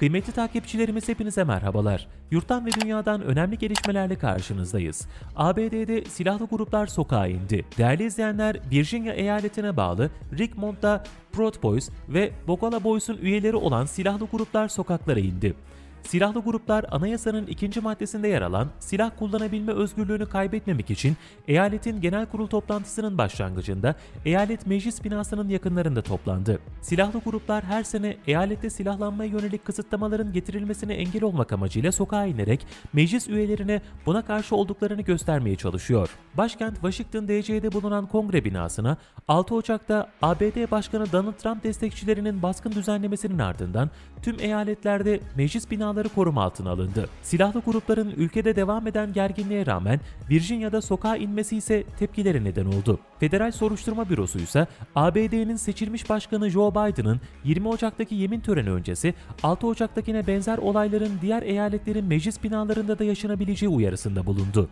Kıymetli takipçilerimiz hepinize merhabalar. Yurttan ve dünyadan önemli gelişmelerle karşınızdayız. ABD'de silahlı gruplar sokağa indi. Değerli izleyenler, Virginia eyaletine bağlı Richmond'da Proud Boys ve Bogala Boys'un üyeleri olan silahlı gruplar sokaklara indi. Silahlı gruplar anayasanın ikinci maddesinde yer alan silah kullanabilme özgürlüğünü kaybetmemek için eyaletin genel kurul toplantısının başlangıcında eyalet meclis binasının yakınlarında toplandı. Silahlı gruplar her sene eyalette silahlanmaya yönelik kısıtlamaların getirilmesine engel olmak amacıyla sokağa inerek meclis üyelerine buna karşı olduklarını göstermeye çalışıyor. Başkent Washington DC'de bulunan kongre binasına 6 Ocak'ta ABD Başkanı Donald Trump destekçilerinin baskın düzenlemesinin ardından tüm eyaletlerde meclis binaları koruma altına alındı. Silahlı grupların ülkede devam eden gerginliğe rağmen Virginia'da sokağa inmesi ise tepkilere neden oldu. Federal Soruşturma Bürosu ise ABD'nin seçilmiş başkanı Joe Biden'ın 20 Ocak'taki yemin töreni öncesi 6 Ocak'takine benzer olayların diğer eyaletlerin meclis binalarında da yaşanabileceği uyarısında bulundu.